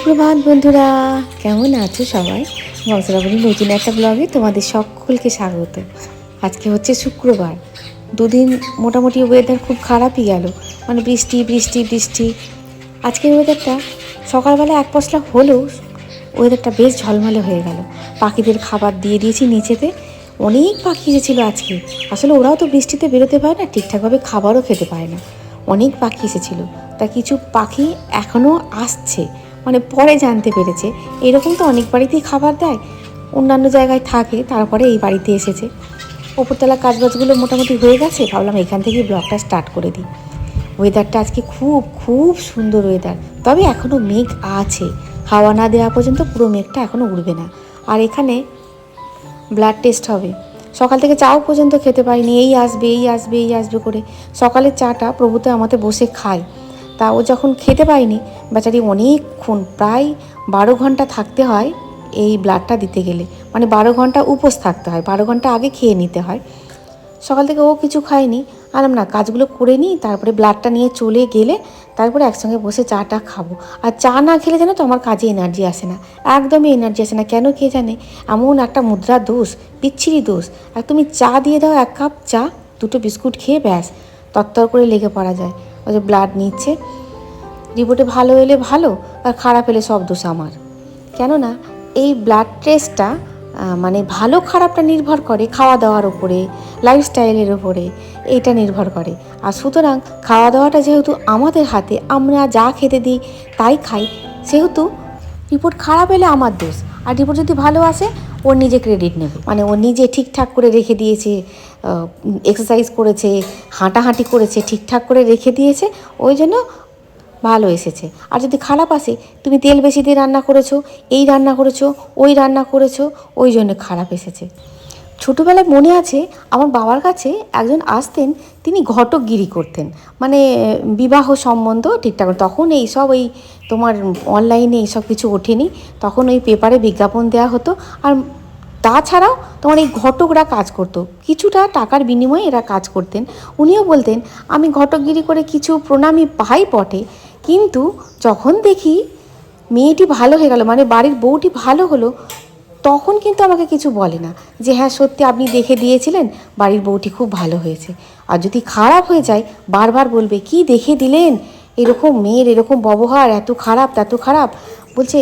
সুপ্রভাত বন্ধুরা, কেমন আছো সবাই? বংশরাবলী নতুন একটা ব্লগে তোমাদের সকলকে স্বাগত। আজকে হচ্ছে শুক্রবার। দুদিন মোটামুটি ওয়েদার খুব খারাপই গেল। মানে বৃষ্টি বৃষ্টি বৃষ্টি। আজকের ওয়েদারটা সকালবেলা এক পশলা হলেও ওয়েদারটা বেশ ঝলমলে হয়ে গেল। পাখিদের খাবার দিয়ে দিয়েছি নিচেতে। অনেক পাখি এসেছিল আজকে। আসলে ওরাও তো বৃষ্টিতে বেরোতে পারে না, ঠিকঠাকভাবে খাবারও খেতে পারে না। অনেক পাখি এসেছিল। তা কিছু পাখি এখনও আসছে। মানে পরে জানতে পেরেছে। এরকম তো অনেক বাড়িতেই খাবার দেয়। অন্যান্য জায়গায় থাকে, তারপরে এই বাড়িতে এসেছে। ওপরতলা কাজবাজগুলো মোটামুটি হয়ে গেছে, ভাবলাম এখান থেকেই ব্লগটা স্টার্ট করে দিই। ওয়েদারটা আজকে খুব খুব সুন্দর ওয়েদার। তবে এখনও মেঘ আছে। হাওয়া না দেওয়া পর্যন্ত পুরো মেঘটা এখনও উড়বে না। আর এখানে ব্লাড টেস্ট হবে। সকাল থেকে চাও পর্যন্ত খেতে পারিনি, এই আসবে এই আসবে এই আসবে করে। সকালের চাটা প্রভুতে আমাদের বসে খায়। তা ও যখন খেতে পায়নি, বেচারি অনেকক্ষণ প্রায় বারো ঘণ্টা থাকতে হয় এই ব্লাডটা দিতে গেলে। মানে বারো ঘণ্টা উপোস থাকতে হয়, বারো ঘণ্টা আগে খেয়ে নিতে হয়। সকাল থেকে ও কিছু খায়নি আলাম না, কাজগুলো করে নিই, তারপরে ব্লাডটা নিয়ে চলে গেলে তারপরে একসঙ্গে বসে চাটা খাব। আর চা না খেলে জানো তো আমার কাজে এনার্জি আসে না, একদমই এনার্জি আসে না। কেন কে জানে? এমন একটা মুদ্রা দোষ বিচ্ছিরি দোষ। আর তুমি চা দিয়ে দাও এক কাপ চা, দুটো বিস্কুট খেয়ে ব্যাস, তত্তর করে লেগে পড়া যায়। ওই যে ব্লাড নিচ্ছে। রিপোর্টে ভালো এলে ভালো, আর খারাপ এলে সব দোষ আমার। কেননা, এই ব্লাড টেস্টটা মানে ভালো খারাপটা নির্ভর করে খাওয়া দাওয়ার উপরে লাইফস্টাইলের উপরে এটা নির্ভর করে। আর সুতরাং খাওয়া দাওয়াটা যেহেতু আমাদের হাতে, আমরা যা খেতে দিই তাই খাই, সেহেতু রিপোর্ট খারাপ এলে আমার দোষ। আর রিপোর্ট যদি ভালো আসে ওর নিজে ক্রেডিট নেবে। মানে ও নিজে ঠিকঠাক করে রেখে দিয়েছে এক্সারসাইজ করেছে, হাঁটাহাঁটি করেছে, ঠিকঠাক করে রেখে দিয়েছে, ওই জন্য ভালো এসেছে। আর যদি খারাপ আসে, তুমি তেল বেশি দিয়ে রান্না করেছ, এই রান্না করেছ, ওই রান্না করেছ, ওই জন্য খারাপ এসেছে। ছোটোবেলায় মনে আছে, আমার বাবার কাছে একজন আসতেন, তিনি ঘটকগিরি করতেন। মানে বিবাহ সম্বন্ধ ঠিকঠাক তখন এই সব এই তোমার অনলাইনে এইসব কিছু ওঠেনি। তখন ওই পেপারে বিজ্ঞাপন দেওয়া হতো। আর তাছাড়াও তোমার এই ঘটকরা কাজ করতো। কিছুটা টাকার বিনিময়ে এরা কাজ করতেন। উনিও বলতেন, আমি ঘটকগিরি করে কিছু প্রণামী পাই বটে, কিন্তু যখন দেখি মেয়েটি ভালো হয়ে গেল মানে বাড়ির বউটি ভালো হলো, তখন কিন্তু আমাকে কিছু বলে না। যে হ্যাঁ সত্যি আপনি দেখে দিয়েছিলেন, বাড়ির বউটি খুব ভালো হয়েছে। আর যদি খারাপ হয়ে যায়, বারবার বলবে, কি দেখে দিলেন? এরকম মেয়ের এরকম ব্যবহার, এত খারাপ এত খারাপ বলছে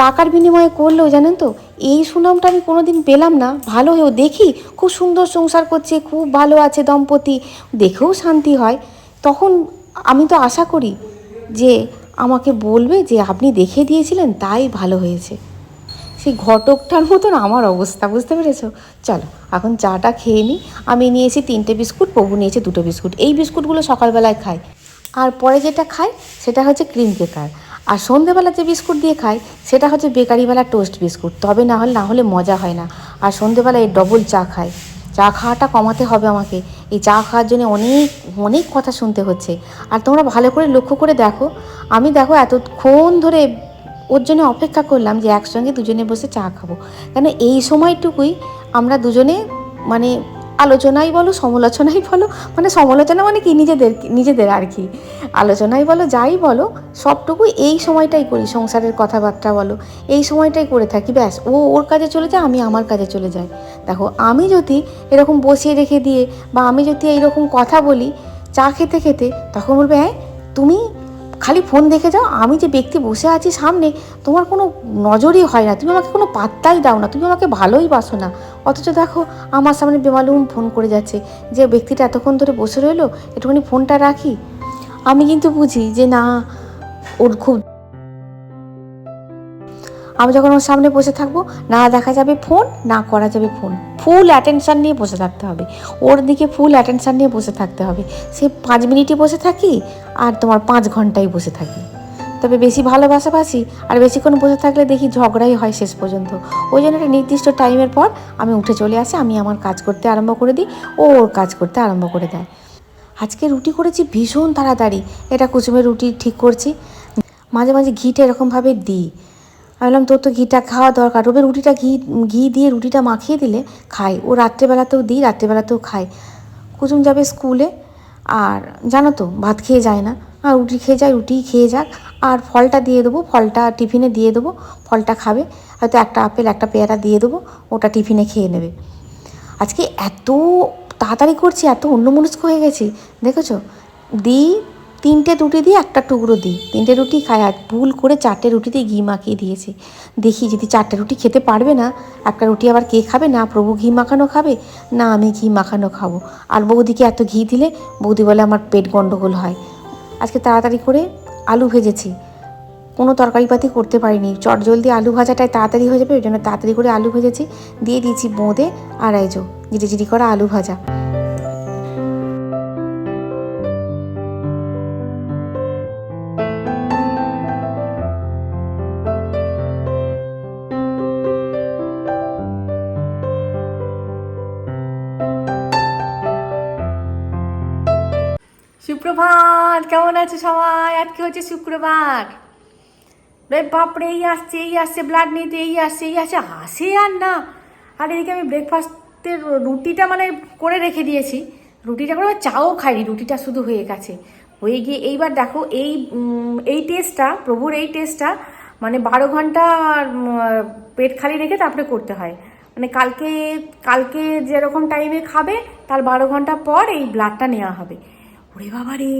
টাকার বিনিময়ে করলেও জানেন তো, এই সুনামটা আমি কোনোদিন পেলাম না। ভালো হয়েও দেখি, খুব সুন্দর সংসার করছে, খুব ভালো আছে দম্পতি, দেখেও শান্তি হয়। তখন আমি তো আশা করি যে আমাকে বলবে যে আপনি দেখে দিয়েছিলেন, তাই ভালো হয়েছে। সেই ঘটকটার মতন আমার অবস্থা, বুঝতে পেরেছ? চলো, এখন চাটা খেয়ে নিই আমি নিয়েছি তিনটে বিস্কুট, প্রভু নিয়েছে দুটো বিস্কুট। এই বিস্কুটগুলো সকালবেলায় খাই আর পরে যেটা খাই সেটা হচ্ছে ক্রিম কেকার। আর সন্ধেবেলা যে বিস্কুট দিয়ে খাই সেটা হচ্ছে বেকারিবেলা টোস্ট বিস্কুট। তবে না হলে না হলে মজা হয় না। আর সন্ধেবেলা এই ডবল চা খাই চা খাওয়াটা কমাতে হবে আমাকে। এই চা খাওয়ার জন্য অনেক অনেক কথা শুনতে হচ্ছে। আর তোমরা ভালো করে লক্ষ্য করে দেখো। আমি দেখো এতক্ষণ ধরে ওর জন্য অপেক্ষা করলাম যে একসঙ্গে দুজনে বসে চা খাব। কেন এই সময়টুকুই আমরা দুজনে মানে আলোচনাই বলো, সমালোচনাই বলো মানে সমালোচনা মানে কি? নিজেদের নিজেদের আর কি। আলোচনাই বলো, যাই বলো, সবটুকু এই সময়টাই করি, সংসারের কথাবার্তা বলো, এই সময়টাই করে থাকি, ব্যাস। ও ওর কাজে চলে যায়, আমি আমার কাজে চলে যাই। দেখো, আমি যদি এরকম বসিয়ে রেখে দিয়ে বা আমি যদি এইরকম কথা বলি, চা খেতে খেতে, তখন বলবে হ্যাঁ তুমি খালি ফোন দেখে যাও, আমি যে ব্যক্তি বসে আছি সামনে, তোমার কোনো নজরই হয় না, তুমি আমাকে কোনো পাত্তাই দাও না, তুমি আমাকে ভালোই বাসো না। অথচ দেখো, আমার সামনে বেমালুম ফোন করে যাচ্ছে, যে ব্যক্তিটা এতক্ষণ ধরে বসে রইল, একটুখানি ফোনটা রাখি। আমি কিন্তু বুঝি যে না, ওর খুব আমি যখন ওর সামনে বসে থাকব, না দেখা যাবে ফোন না করা যাবে ফোন ফুল অ্যাটেনশান নিয়ে বসে থাকতে হবে। ওর দিকে ফুল অ্যাটেনশান নিয়ে বসে থাকতে হবে। সে পাঁচ মিনিটই বসে থাকি আর তোমার পাঁচ ঘন্টাই বসে থাকি। তবে বেশি ভালোবাসাবাসি আর বেশিক্ষণ বসে থাকলে দেখি ঝগড়াই হয় শেষ পর্যন্ত। ওই জন্য একটা নির্দিষ্ট টাইমের পর আমি উঠে চলে আসি, আমি আমার কাজ করতে আরম্ভ করে দিই, ও ওর কাজ করতে আরম্ভ করে দেয়। আজকে রুটি করেছি ভীষণ তাড়াতাড়ি। এটা কুচুমের রুটি ঠিক করছি। মাঝে মাঝে ঘিটা এরকমভাবে দিই। আমি বললাম, তোর তো ঘিটা খাওয়া দরকার। রবে রুটিটা ঘি ঘি দিয়ে রুটিটা মাখিয়ে দিলে খাই ও রাত্রেবেলাতেও দিই, রাত্রেবেলাতেও খাই কুসুম যাবে স্কুলে আর জানো তো, ভাত খেয়ে যায় না। আর রুটি খেয়ে যায় রুটি খেয়ে যাক। আর ফলটা দিয়ে দেবো, ফলটা টিফিনে দিয়ে দেবো, ফলটা খাবে। হয়তো একটা আপেল, একটা পেয়ারা দিয়ে দেবো, ওটা টিফিনে খেয়ে নেবে। আজকে এত তাড়াতাড়ি করছি, এত অন্যমনস্ক হয়ে গেছি, দেখেছ? দিই তিনটে রুটি দিয়ে একটা টুকরো দিই। তিনটে রুটি খাই আর ভুল করে চারটে রুটিতে ঘি মাখিয়ে দিয়েছি। দেখি যদি চারটে রুটি খেতে পারবে না, একটা রুটি আবার কে খাবে? না, প্রভু ঘি মাখানো খাবে? না, আমি ঘি মাখানো খাব। আর বৌদিকে এত ঘি দিলে বৌদি বলে আমার পেট গন্ডগোল হয়। আজকে তাড়াতাড়ি করে আলু ভেজেছি। কোনো তরকারিপাতি করতে পারিনি। চট জলদি আলু ভাজাটাই তাড়াতাড়ি হয়ে যাবে, ওই জন্য তাড়াতাড়ি করে আলু ভেজেছি। দিয়ে দিয়েছি বোঁদে জিরি জিরি করা আলু ভাজা। সুপ্রভাত কেমন আছে সবাই? আজকে হচ্ছে শুক্রবার। রে বাপরে, এই আসছে এই আসছে ব্লাড নিতে, এই আসছে এই আসছে, আসে আর না। আর এদিকে আমি ব্রেকফাস্টের রুটিটা মানে করে রেখে দিয়েছি। রুটিটা করে চাও খাইনি, রুটিটা শুধু হয়ে গেছে। হয়ে গিয়ে এইবার দেখো, এই এই টেস্টটা প্রভুর এই টেস্টটা মানে বারো ঘণ্টা পেট খালি রেখে তারপরে করতে হয়। মানে কালকে কালকে যেরকম টাইমে খাবে, তার বারো ঘণ্টা পর এই ব্লাডটা নেওয়া হবে। ওরে বাবা রে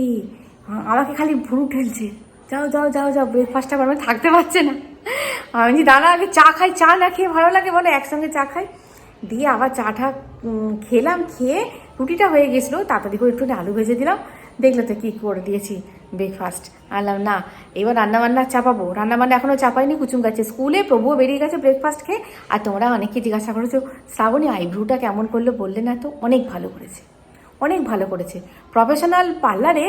আমাকে খালি ভুরু ঠেলছে। যাও যাও যাও যাও ব্রেকফাস্টটা বানাবে থাকতে পারছে না। আমি বলছি, দাঁড়া আগে চা খাই চা না খেয়ে ভালো লাগে বলে একসঙ্গে চা খাই। দিয়ে আবার চাটা খেলাম খেয়ে রুটিটা হয়ে গেছিল। তাড়াতাড়ি করে একটু আলু ভেজে দিলাম। দেখল তো কী করে দিয়েছি ব্রেকফাস্ট আনলাম না এবার রান্নাবান্না চাপাবো। রান্নাবান্না এখনও চাপাইনি কুচুম গাছে। স্কুলে প্রভুও বেরিয়ে গেছে ব্রেকফাস্ট খেয়ে। আর তোমরা অনেকে জিজ্ঞাসা করেছ শ্রাবণী আইব্রুটা কেমন করল? বললে না তো অনেক ভালো করেছে। অনেক ভালো করেছে। প্রফেশনাল পার্লারে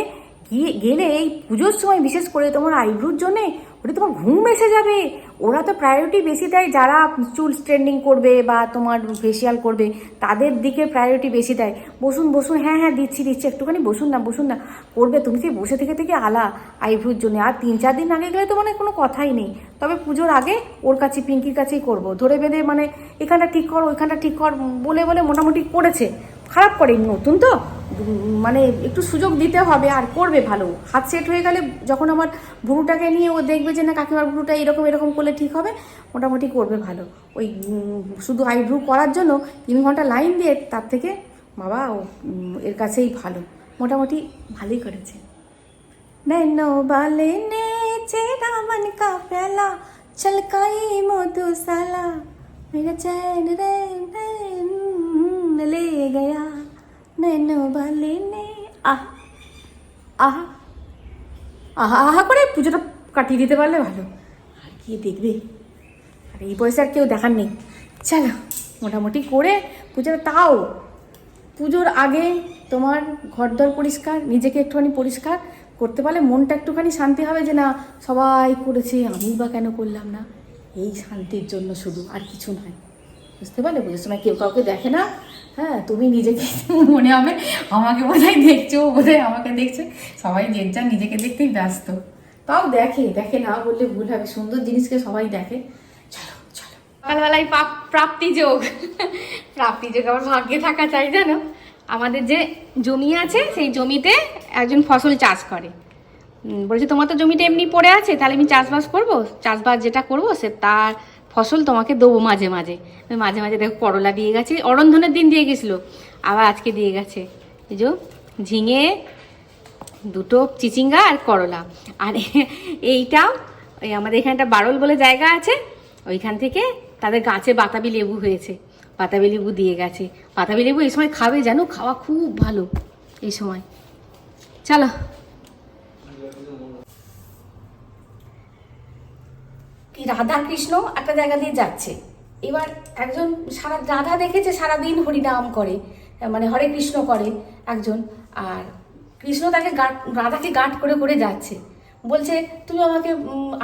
গিয়ে, গেলে এই পুজোর সময় বিশেষ করে তোমার আইব্রুর জন্যে ওটা তোমার ঘুম এসে যাবে। ওরা তো প্রায়োরিটি বেশি দেয়, যারা চুল স্ট্রেন্ডিং করবে বা তোমার ফেসিয়াল করবে, তাদের দিকে প্রায়োরিটি বেশি দেয়। বসুন বসুন হ্যাঁ হ্যাঁ দিচ্ছি দিচ্ছি, একটুখানি বসুন না বসুন না। করবে, তুমি সেই বসে থেকে থেকে আলা আইব্রুর জন্য। আর তিন, চার দিন আগে গেলে তো মানে কোনো কথাই নেই। তবে পুজোর আগে ওর কাছে, পিঙ্কির কাছেই করব। ধরে বেঁধে মানে এখানটা ঠিক কর, ওইখানটা ঠিক কর বলে বলে মোটামুটি করেছে। খারাপ করেনি নতুন তো উম, মানে একটু সুযোগ দিতে হবে আর করবে ভালো হাত সেট হয়ে গেলে যখন আমার ভুরুটাকে নিয়ে ও দেখবে যে না কাকিমার ভুরুটা এরকম এরকম করলে ঠিক হবে মোটামুটি করবে ভালো ওই উম, শুধু আইব্রু করার জন্য তিন ঘন্টা লাইন দিয়ে তার থেকে বাবা ও উম, এর কাছেই ভালো মোটামুটি ভালোই করেছে नैनो वाले ने चेहरा मन का प्याला छलकाई मधुशाला मेरा चैन रे नैन ले गया নেনু ভালিনি আহা আহা আহা আহা করে পুজোটা কাটিয়ে দিতে পারলে ভালো আর কি দেখবে আর এই বয়সে আর কেউ দেখার নেই চলো মোটামুটি করে পুজোটা তাও পুজোর আগে তোমার ঘরদর পরিষ্কার নিজেকে একটুখানি পরিষ্কার করতে পারলে মনটা একটুখানি শান্তি হবে যে না সবাই করেছে আমি বা কেন করলাম না এই শান্তির জন্য শুধু, আর কিছু নয়। বুঝতে পারলে? পুজোর সময় কেউ কাউকে দেখে না? হ্যাঁ তুমি নিজেকে মনে হবে, আমাকে বোধহয় দেখছ, বোধহয় আমাকে দেখছে। সবাই যে যার নিজেকে দেখতেই ব্যস্ত। তাও দেখে দেখে না বললে ভুল হবে। সুন্দর জিনিসকে সবাই দেখে। চলো চলো। সকালবেলায় প্রাপ্তি যোগ। প্রাপ্তি যোগ আমার ভাগ্যে থাকা চাই, জানো? আমাদের যে জমি আছে, সেই জমিতে একজন ফসল চাষ করে। বলছে, তোমার তো জমিটা এমনি পড়ে আছে, তাহলে আমি চাষবাস করব? চাষবাস যেটা করব, সে তার ফসল তোমাকে দেবো মাঝে মাঝে। মাঝে মাঝে দেখো করলা দিয়ে গেছে, অরন্ধনের দিন দিয়ে গেছিল, আবার আজকে দিয়ে গেছে। এই যে ঝিঙে, দুটো চিচিঙ্গা আর করলা। আর এইটাও ওই আমাদের এখানে একটা বারল বলে জায়গা আছে, ওইখান থেকে তাদের গাছে বাতাবি লেবু হয়েছে। বাতাবি লেবু দিয়ে গেছে। বাতাবি লেবু এই সময় খাবে জানো? খাওয়া খুব ভালো এই সময়। চলো। কি রাধা কৃষ্ণ একটা জায়গা দিয়ে যাচ্ছে। এবার একজন সারা রাধা দেখেছে, সারাদিন হরিনাম করে মানে হরে কৃষ্ণ করে একজন, আর কৃষ্ণ তাকে গাট রাধাকে গাঁট করে করে যাচ্ছে। বলছে, তুমি আমাকে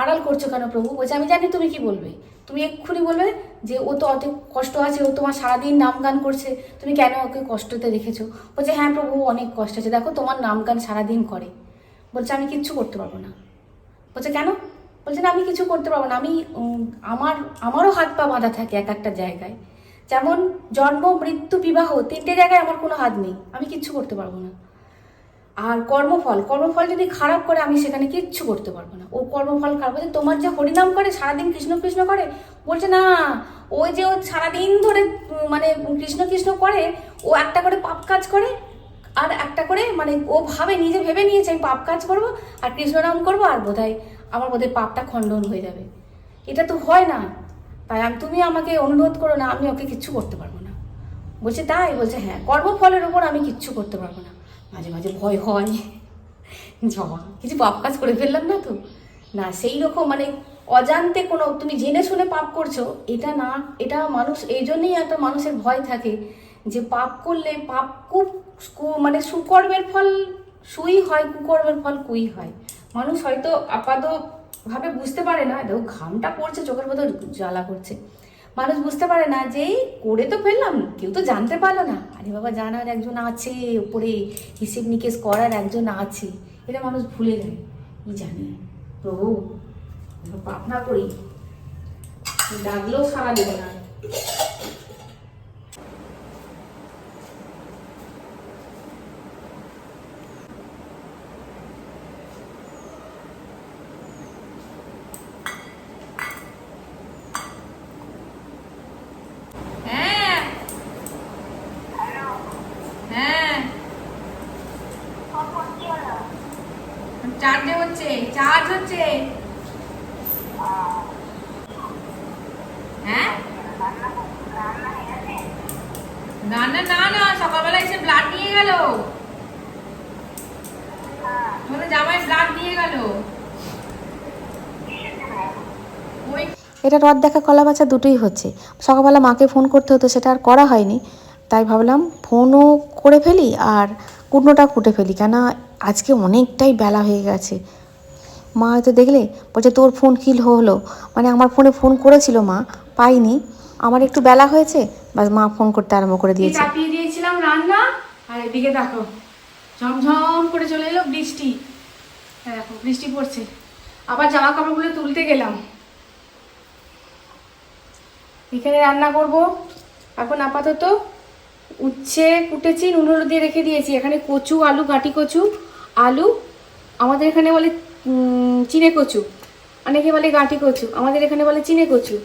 আড়াল করছ কেন প্রভু? বলছে, আমি জানি তুমি কি বলবে। তুমি এক্ষুনি বলবে যে, ও তো অত কষ্ট আছে, ও তোমার সারাদিন নাম গান করছে, তুমি কেন ওকে কষ্টতে রেখেছো? বলছে হ্যাঁ প্রভু অনেক কষ্ট আছে। দেখো, তোমার নাম গান সারাদিন করে। বলছে, আমি কিচ্ছু করতে পারব না। বলছে, কেন? বলছে না আমি কিছু করতে পারব না। আমি আমার, আমারও হাত পা বাঁধা থাকে এক একটা জায়গায়। যেমন জন্ম, মৃত্যু, বিবাহ তিনটে জায়গায় আমার কোনো হাত নেই। আমি কিচ্ছু করতে পারব না। আর কর্মফল কর্মফল যদি খারাপ করে, আমি সেখানে কিচ্ছু করতে পারব না। ও কর্মফল খারাপ বলছে তোমার যে হরিনাম করে, সারাদিন কৃষ্ণ কৃষ্ণ করে, বলছে, না, ওই যে ও সারাদিন ধরে মানে কৃষ্ণ কৃষ্ণ করে, ও একটা করে পাপ কাজ করে, আর একটা করে মানে ও ভাবে, নিজে ভেবে নিয়েছে, আমি পাপ কাজ করব, আর কৃষ্ণনাম করব, আর বোধহয় আমার বোধহয় পাপটা খণ্ডন হয়ে যাবে। এটা তো হয় না। তাই আমি তুমি আমাকে অনুরোধ করো না, আমি ওকে কিচ্ছু করতে পারব না। বলছে, তাই? বলছে হ্যাঁ কর্মফলের ওপর আমি কিচ্ছু করতে পারব না। মাঝে মাঝে ভয় হয়। জমা কিছু পাপ কাজ করে ফেললাম না তো? না, সেই রকম মানে অজান্তে কোনো তুমি জেনে শুনে পাপ করছ, এটা না এটা মানুষ এই জন্যেই একটা মানুষের ভয় থাকে যে পাপ করলে পাপ খুব মানে সুকর্মের ফল সুই হয়, কুকর্মের ফল কুই হয়। মানুষ হয়তো আপাত ভাবে বুঝতে পারে না, দেখো ঘামটা পড়ছে, চোখের মতো জ্বালা করছে। মানুষ বুঝতে পারে না যে করে তো ফেললাম, কেউ তো জানতে পারল না। আরে বাবা, জানার একজন আছে, উপরে হিসেব নিকেশ করার একজন আছে, এটা মানুষ ভুলে যায়। কি জানি? প্রভু পাপ করি। ডাকলেও সারা দেবে না হ্যাঁ হ্যাঁ চার্জে হচ্ছে চার্জ হচ্ছে হ্যাঁ না না না না সকালবেলা এসে ব্লাড নিয়ে গেল তোমাদের জামাই ব্লাড নিয়ে গেল ওই এটা রদ দেখা কলা বাছা দুটোই হচ্ছে। সকালবেলা মাকে ফোন করতে হতো সেটা আর করা হয়নি। তাই ভাবলাম ফোনও করে ফেলি আর কুটনোটা কুটে ফেলি কেন আজকে অনেকটাই বেলা হয়ে গেছে। মা হয়তো দেখলে বলছে তোর ফোন কিল হলো? মানে আমার ফোনে ফোন করেছিল মা পাইনি। আমার একটু বেলা হয়েছে বাস মা ফোন করতে আরম্ভ করে দিয়েছে। চাপিয়ে দিয়েছিলাম রান্না আর এদিকে দেখো ঝমঝম করে চলে এলো বৃষ্টি। হ্যাঁ দেখো বৃষ্টি পড়ছে। আবার জামা কাপড়গুলো তুলতে গেলাম। এখানে রান্না করব। এখন আপাতত উচ্ছে কুটেছি, নুন হলুদ দিয়ে রেখে দিয়েছি। এখানে কচু, আলু, গাঁটি কচু, আলু, আমাদের এখানে বলে চিনে কচু। অনেকে বলে গাঁটি কচু, আমাদের এখানে বলে চিনে কচু।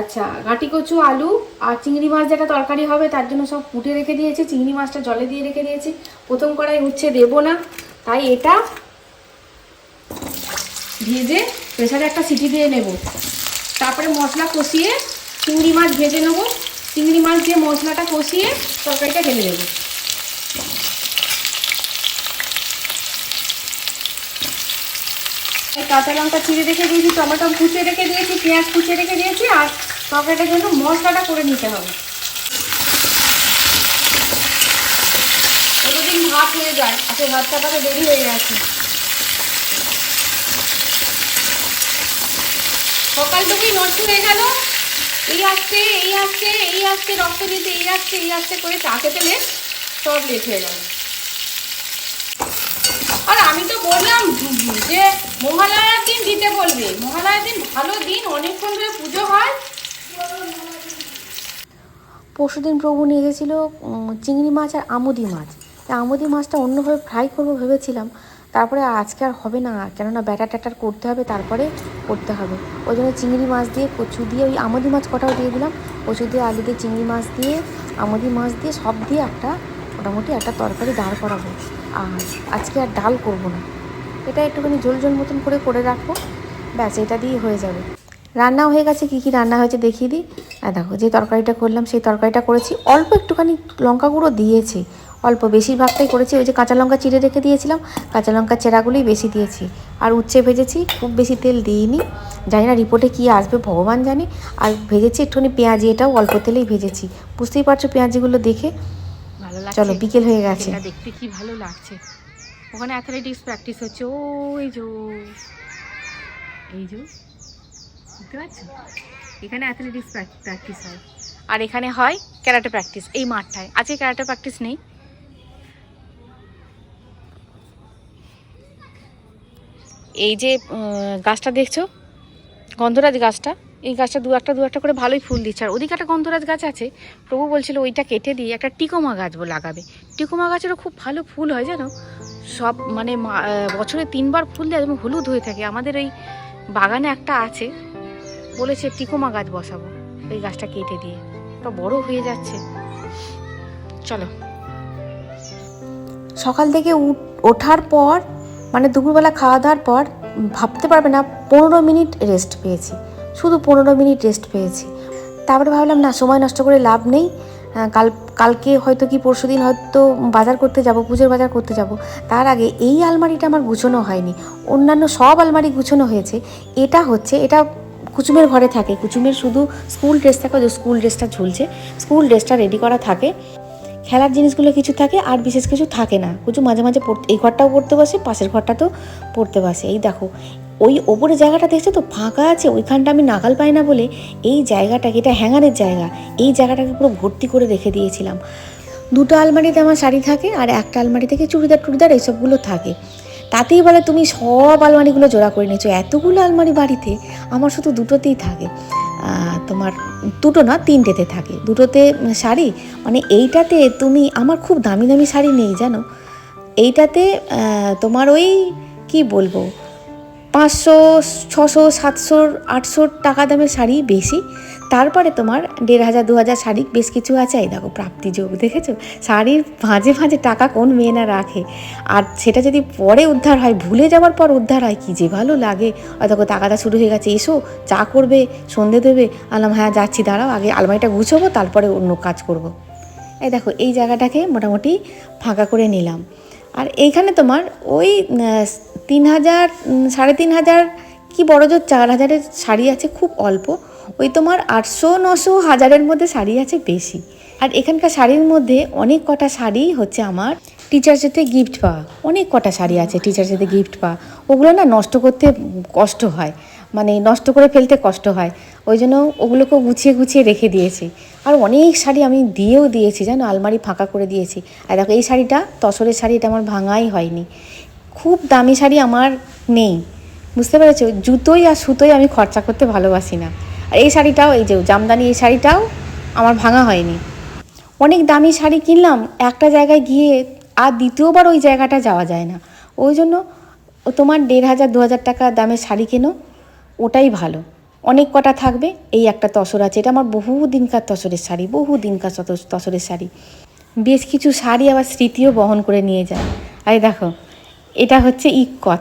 আচ্ছা গাঁটি কচু, আলু আর চিংড়ি মাছ যেটা তরকারি হবে তার জন্য সব ফুটে রেখে দিয়েছি। চিংড়ি মাছটা জলে দিয়ে রেখে দিয়েছি। প্রথম কড়াই উচ্ছে দেবো না, তাই এটা ভেজে প্রেসারে একটা সিটি দিয়ে নেব। তারপরে মশলা কষিয়ে চিংড়ি মাছ ভেজে নেব। চিংড়ি মাছ দিয়ে মশলাটা কষিয়ে তরকারিটা ঢেলে দেবো। কাঁচা লঙ্কা চিড়ে রেখে দিয়েছি, টমেটো কুচে রেখে দিয়েছি, পেঁয়াজ কুচে রেখে দিয়েছি, আর তরকারিটার জন্য মশলাটা করে নিতে হবে। কোনোদিন ভাত হয়ে যায়, আজকে ভাত চাপাতে দেরি হয়ে গেছে। সকাল থেকেই নষ্ট হয়ে গেল। এই আসছে এই আসছে এই আসছে, রক্ত দিতে এই আসছে এই আসছে করে চা খেতে লেট সব লেট হয়ে গেল। আর আমি তো বললাম যে মহালয়ার দিন দিতে বলবে। মহালয়ার দিন ভালো দিন, অনেকক্ষণ ধরে পুজো হয়। পরশুদিন প্রভু নিয়ে এসেছিল চিংড়ি মাছ আর আমুদি মাছ। তা আমুদি মাছটা অন্যভাবে ফ্রাই করব ভেবেছিলাম তারপরে আজকে আর হবে না, কেননা ব্যাটার ট্যাটার করতে হবে, তারপরে করতে হবে। ওই জন্য চিংড়ি মাছ দিয়ে কচু দিয়ে, ওই আমুদি মাছ কটাও দিয়ে দিলাম। কচু দিয়ে, আলু দিয়ে, চিংড়ি মাছ দিয়ে, আমুদি মাছ দিয়ে, সব দিয়ে একটা মোটামুটি একটা তরকারি দাঁড় করাবো। আর আজকে আর ডাল করব না। এটা একটুখানি ঝোল ঝোল মতন করে করে রাখব। ব্যাস, এটা দিয়ে হয়ে যাবে। রান্না হয়ে গেছে, কী কী রান্না হয়েছে দেখিয়ে দিই। আর দেখো, যে তরকারিটা করলাম, সেই তরকারিটা করেছি। অল্প একটুখানি লঙ্কা গুঁড়ো দিয়েছি। অল্প বেশিরভাগটাই করেছি। ওই যে কাঁচা লঙ্কা চিড়ে রেখে দিয়েছিলাম কাঁচা লঙ্কা চেরাগুলোই বেশি দিয়েছি। আর উচ্ছে ভেজেছি খুব বেশি তেল দিইনি। জানি না রিপোর্টে কী আসবে ভগবান জানে। আর ভেজেছি একটুখানি পেঁয়াজি এটাও অল্প তেলেই ভেজেছি। বুঝতেই পারছ পেঁয়াজিগুলো দেখে? ভালো চলো বিকেল হয়ে গেছে। দেখতে কি ভালো লাগছে। ওখানে অ্যাথলেটিক্স প্র্যাকটিস হচ্ছে। ও এই যে এই যে বুঝতে পারছ এখানে অ্যাথলেটিক্স প্র্যাকটিস হয়। আর এখানে হয় ক্যারাটে প্র্যাকটিস এই মাঠটায়। আজকে ক্যারাটে প্র্যাকটিস নেই। এই যে গাছটা দেখছ? গন্ধরাজ গাছটা। এই গাছটা দু একটা দু একটা করে ভালোই ফুল দিচ্ছে। আর ওদিকে একটা গন্ধরাজ গাছ আছে। প্রভু বলছিল ওইটা কেটে দিয়ে একটা টিকোমা গাছ লাগাবে। টিকোমা গাছেরও খুব ভালো ফুল হয়, জানো? সব মানে বছরে তিনবার ফুল দেয় এবং হলুদ হয়ে থাকে। আমাদের এই বাগানে একটা আছে। বলেছে টিকোমা গাছ বসাবো এই গাছটা কেটে দিয়ে। ওটা বড় হয়ে যাচ্ছে। চলো। সকাল থেকে ওঠার পর মানে দুপুরবেলা খাওয়া দাওয়ার পর ভাবতে পারবে না, পনেরো মিনিট রেস্ট পেয়েছি। শুধু পনেরো মিনিট রেস্ট পেয়েছি। তারপরে ভাবলাম, না, সময় নষ্ট করে লাভ নেই। কাল, কালকে হয়তো কি পরশু দিন হয়তো বাজার করতে যাব, পুজোর বাজার করতে যাব। তার আগে এই আলমারিটা আমার গুছানো হয়নি। অন্যান্য সব আলমারি গুছানো হয়েছে। এটা হচ্ছে, এটা কুচুমের ঘরে থাকে। কুচুমের শুধু স্কুল ড্রেস থাকে স্কুল ড্রেসটা ঝুলছে। স্কুল ড্রেসটা রেডি করা থাকে। খেলার জিনিসগুলো কিছু থাকে আর বিশেষ কিছু থাকে না। কিছু মাঝে মাঝে পড়তে এই ঘরটাও পড়তে বসে, পাশের ঘরটাতেও পড়তে বসে। এই দেখো, ওই ওপরে জায়গাটা দেখছ তো, ফাঁকা আছে, ওইখানটা আমি নাগাল পাই না বলে এই জায়গাটাকে, এটা হ্যাঙ্গারের জায়গা, এই জায়গাটাকে পুরো ভর্তি করে রেখে দিয়েছিলাম। দুটো আলমারিতে আমার শাড়ি থাকে আর একটা আলমারি থেকে চুড়িদার টুড়িদার এইসবগুলো থাকে। তাতেই বলে তুমি সব আলমারিগুলো জোড়া করে নিয়েছো, এতগুলো আলমারি বাড়িতে আমার শুধু দুটোতেই থাকে। তোমার দুটো না, তিনটেতে থাকে। দুটোতে শাড়ি? মানে এইটাতে তুমি, আমার খুব দামি দামি শাড়ি নেই, জানো? এইটাতে তোমার ওই, কি বলব, পাঁচশো, ছশো, সাতশো আটশোর টাকা দামের শাড়ি বেশি। তারপরে তোমার দেড় হাজার, দু হাজার শাড়ি বেশ কিছু আছে। এই দেখো, প্রাপ্তি যোগ, দেখেছ? শাড়ির ভাঁজে ভাঁজে টাকা কোন মেয়ে না রাখে। আর সেটা যদি পরে উদ্ধার হয়, ভুলে যাওয়ার পর উদ্ধার হয়, কি যে ভালো লাগে। আর দেখো, টাকাটা শুরু হয়ে গেছে, এসো, চা করবে, সন্ধে দেবে। আলাম হ্যাঁ যাচ্ছি, দাঁড়াও, আগে আলমারিটা গুছোবো, তারপরে অন্য কাজ করব। এই দেখো, এই জায়গাটাকে মোটামুটি ফাঁকা করে নিলাম। আর এইখানে তোমার ওই তিন হাজার সাড়ে তিন হাজার কি বড় জোর চার হাজারের শাড়ি আছে, খুব অল্প। ওই তোমার আটশো, নশো হাজারের মধ্যে শাড়ি আছে বেশি। আর এখানকার শাড়ির মধ্যে অনেক কটা শাড়ি হচ্ছে আমার টিচার ডেতে গিফট পাওয়া। অনেক কটা শাড়ি আছে টিচার ডেতে গিফট পাওয়া। ওগুলো না নষ্ট করতে কষ্ট হয়। মানে নষ্ট করে ফেলতে কষ্ট হয়। ওই জন্য ওগুলোকে গুছিয়ে গুছিয়ে রেখে দিয়েছি। আর অনেক শাড়ি আমি দিয়েও দিয়েছি, জানো? আলমারি ফাঁকা করে দিয়েছি। আর দেখো, এই শাড়িটা, তসরের শাড়ি, এটা আমার ভাঙাই হয়নি। খুব দামি শাড়ি আমার নেই। বুঝতে পেরেছ? জুতোই আর সুতোই আমি খরচা করতে ভালোবাসি না। আর এই শাড়িটাও, এই যে জামদানি এই শাড়িটাও আমার ভাঙা হয়নি। অনেক দামি শাড়ি কিনলাম, একটা জায়গায় গিয়ে আর দ্বিতীয়বার ওই জায়গাটা যাওয়া যায় না। ওই জন্য তোমার দেড় হাজার, দু হাজার টাকা দামের শাড়ি কেনো, ওটাই ভালো। অনেক কটা থাকবে, এই একটা তসর আছে। এটা আমার বহু দিনকার তসরের শাড়ি বহু দিনকার তস- তসরের শাড়ি। বেশ কিছু শাড়ি আবার স্মৃতিও বহন করে নিয়ে যায়। আরে দেখো, এটা হচ্ছে ইকত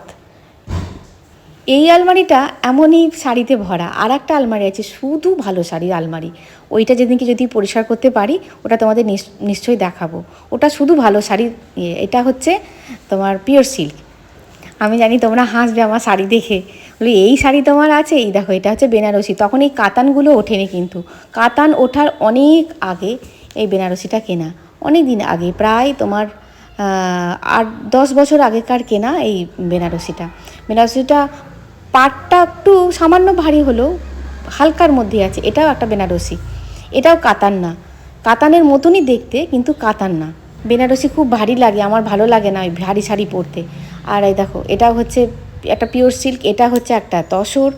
এই আলমারিটা এমনই শাড়িতে ভরা আর একটা আলমারি আছে, শুধু ভালো শাড়ির আলমারি। ওইটা যেদিনকে যদি পরিষ্কার করতে পারি, ওটা তোমাদের নিশ- নিশ্চয়ই দেখাবো। ওটা শুধু ভালো শাড়ির ইয়ে এটা হচ্ছে তোমার পিওর সিল্ক আমি জানি তোমরা হাসবে আমার শাড়ি দেখে। বলি, এই শাড়ি তোমার আছে এই দেখো, এটা হচ্ছে বেনারসি। তখন এই কাতানগুলো ওঠেনি কিন্তু। কাতান ওঠার অনেক আগে এই বেনারসিটা কেনা। অনেক দিন আগে, প্রায় তোমার আট, দশ বছর আগেকার কেনা এই বেনারসিটা। বেনারসিটা পাটটা একটু সামান্য ভারী হলেও হালকার মধ্যে আছে। এটাও একটা বেনারসি। এটাও কাতান না। কাতানের মতনই দেখতে, কিন্তু কাতান না। বেনারসি খুব ভারী লাগে, আমার ভালো লাগে না ওই ভারী শাড়ি পরতে। আর এই দেখো এটা হচ্ছে একটা পিওর সিল্ক এটা হচ্ছে একটা তসর।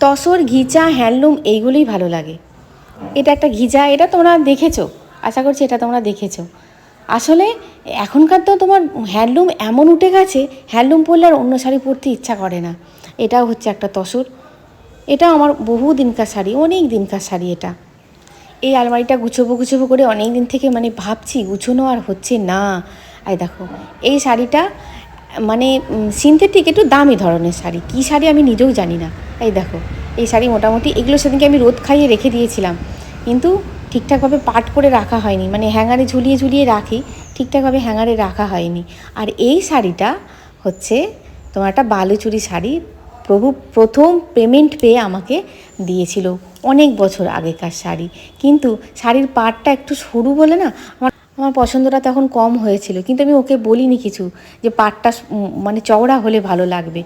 তসর, ঘিচা, হ্যান্ডলুম, এইগুলোই ভালো লাগে। এটা একটা ঘিজা, এটা তোমরা দেখেছ? আশা করছি এটা তোমরা দেখেছ। আসলে এখনকার তো তোমার হ্যান্ডলুম এমন উঠে গেছে, হ্যান্ডলুম পরলে আর অন্য শাড়ি পরতে ইচ্ছা করে না। এটাও হচ্ছে একটা তসর। এটা আমার বহু দিনকার শাড়ি, অনেক দিনকার শাড়ি এটা। এই আলমারিটা গুছোবো গুছোবো করে অনেক দিন থেকে মানে ভাবছি, গুছোনো আর হচ্ছে না। এই দেখো, এই শাড়িটা মানে সিনথেটিক একটু দামি ধরনের শাড়ি। কী শাড়ি আমি নিজেও জানি না। এই দেখো, এই শাড়ি মোটামুটি এগুলো সেদিনকে আমি রোদ খাইয়ে রেখে দিয়েছিলাম। কিন্তু ঠিকঠাকভাবে পাট করে রাখা হয়নি। মানে হ্যাঙ্গারে ঝুলিয়ে ঝুলিয়ে রাখি, ঠিকঠাকভাবে হ্যাঙ্গারে রাখা হয়নি। আর এই শাড়িটা হচ্ছে তোমার একটা বালুচুরি শাড়ি প্রভু প্রথম পেমেন্ট পেয়ে আমাকে দিয়েছিল। অনেক বছর আগেকার শাড়ি। কিন্তু শাড়ির পাটটা একটু সরু বলে না, আমার আমার পছন্দটা তখন কম হয়েছিল। কিন্তু আমি ওকে বলিনি কিছু যে পাটটা মানে চওড়া হলে ভালো লাগবে।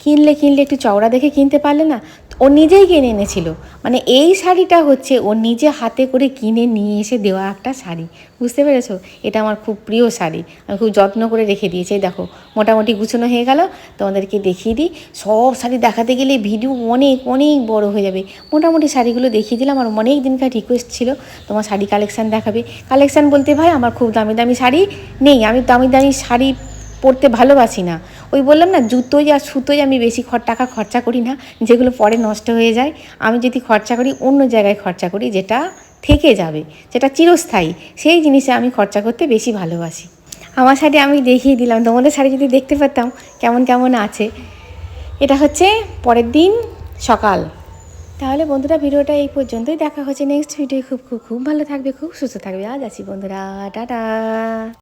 কিনলে কিনলে একটু চওড়া দেখে কিনতে পারলে না? ও নিজেই কিনে এনেছিল। মানে এই শাড়িটা হচ্ছে ও নিজে হাতে করে কিনে নিয়ে এসে দেওয়া একটা শাড়ি। বুঝতে পেরেছ? এটা আমার খুব প্রিয় শাড়ি। আমি খুব যত্ন করে রেখে দিয়েছি। দেখো, মোটামুটি গুছানো হয়ে গেল। তোমাদেরকে দেখিয়ে দিই। সব শাড়ি দেখাতে গেলে ভিডিও অনেক অনেক বড় হয়ে যাবে। মোটামুটি শাড়িগুলো দেখিয়ে দিলাম। আর অনেক দিনকার রিকোয়েস্ট ছিল। তোমার শাড়ি কালেকশান দেখাবে। কালেকশান বলতে ভাই, আমার খুব দামি দামি শাড়ি নেই। আমি দামি দামি শাড়ি পরতে ভালোবাসি না। ওই বললাম না, জুতোই আর সুতোই আমি বেশি খর টাকা খরচা করি না, যেগুলো পরে নষ্ট হয়ে যায়। আমি যদি খরচা করি, অন্য জায়গায় খরচা করি, যেটা থেকে যাবে, যেটা চিরস্থায়ী, সেই জিনিসে আমি খরচা করতে বেশি ভালোবাসি। আমার শাড়ি আমি দেখিয়ে দিলাম, তোমাদের শাড়ি যদি দেখতে পারতাম, কেমন কেমন আছে। এটা হচ্ছে পরের দিন সকাল। তাহলে বন্ধুরা, ভিডিওটা এই পর্যন্তই। দেখা হচ্ছে নেক্সট ভিডিও খুব খুব খুব ভালো থাকবে, খুব সুস্থ থাকবে। আজ আছি বন্ধুরা। টাটা।